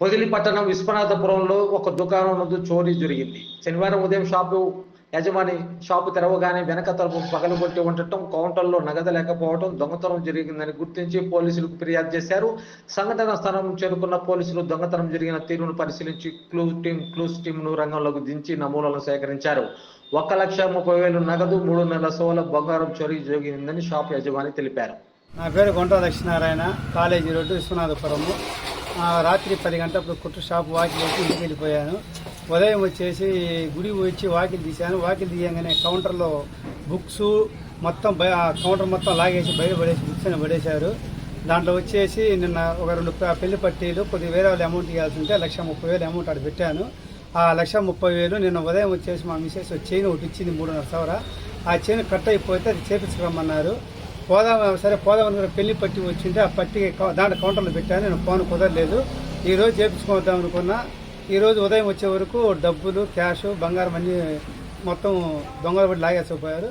పట్టణం విశ్వనాథపురంలో ఒక దుకాణం నందు చోరీ జరిగింది. శనివారం ఉదయం షాపు యజమాని షాపు తెరవగానే వెనక తలుపు పగలగొట్టి ఉండటం కౌంటర్లో నగదు లేకపోవడం దొంగతనం జరిగిందని గుర్తించి పోలీసులకు ఫిర్యాదు చేశారు. సంఘటన స్థలం చేరుకున్న పోలీసులు దొంగతనం జరిగిన తీరును పరిశీలించి క్లూ టీం క్లూస్ టీంను రంగంలోకి దించి నమూనాలను సేకరించారు. ఒక్క లక్ష ముప్పై వేలు నగదు మూడు నెలల సోల బంగారం చోరీ జరిగిందని షాపు యజమాని తెలిపారు. నా పేరు గుంట లక్ష్మీనారాయణ కాలేజీ రోడ్డు విశ్వనాథపురము. రాత్రి పది గంటప్పుడు కుట్టు షాప్ వాకిలి వేసి ఇంటికి వెళ్ళిపోయాను. ఉదయం వచ్చేసి గుడి వచ్చి వాకిల్ తీశాను. వాకిల్ తీయంగానే కౌంటర్లో బుక్స్ మొత్తం బయ ఆ కౌంటర్ మొత్తం లాగేసి బయటపడేసి బుక్స్ అని పడేశారు. దాంట్లో వచ్చేసి నిన్న ఒక రెండు పెళ్ళి పట్టీలు కొద్ది వేరే వాళ్ళు అమౌంట్ ఇవ్వాల్సి ఉంటే లక్ష ముప్పై వేలు అమౌంట్ అక్కడ పెట్టాను. ఆ లక్ష ముప్పై వేలు నిన్న ఉదయం వచ్చేసి మా మిసెస్ చైన్ ఒకటి ఇచ్చింది మూడున్నర సవర. ఆ చైన్ కట్ అయిపోతే అది చేపించుకోమన్నారు. పోదాం సరే పోదాం అనుకున్న పెళ్ళి పట్టి వచ్చింటే ఆ పట్టి దాంట్లో కౌంటర్లో పెట్టాను నేను ఫోన్ కుదరలేదు. ఈ రోజు చేపించుకోవద్దాం అనుకున్నా. ఈ రోజు ఉదయం వచ్చే వరకు డబ్బులు క్యాష్ బంగారం అన్ని మొత్తం దొంగల పట్టి లాగేసిపోయారు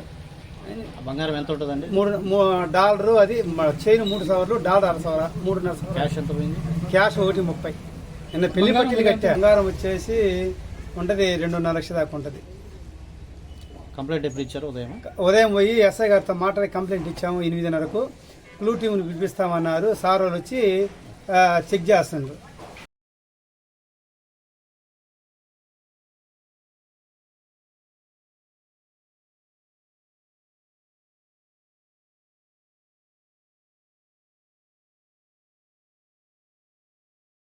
బంగారం ఎంత ఉంటుందండి? మూడు డాలరు అది చైన్ మూడు సవర్లు డాలర్ అర సవర మూడున్నర సవర. క్యాష్ ఎంత పోయింది? క్యాష్ ఒకటి ముప్పై. నిన్న పెళ్ళి పట్టీలు కట్టా. బంగారం వచ్చేసి ఉంటుంది రెండున్నర లక్షల దాకా ఉంటుంది. కంప్లైంట్ ఎప్పుడు ఇచ్చారు ఉదయం? ఉదయం పోయి ఎస్ఐ గారితో మాట్లాడి కంప్లైంట్ ఇచ్చాము ఎనిమిదిన్నరకు. బ్లూ టీంని పిలిపిస్తామన్నారు. సార్ వాళ్ళు వచ్చి చెక్ చేస్తున్నారు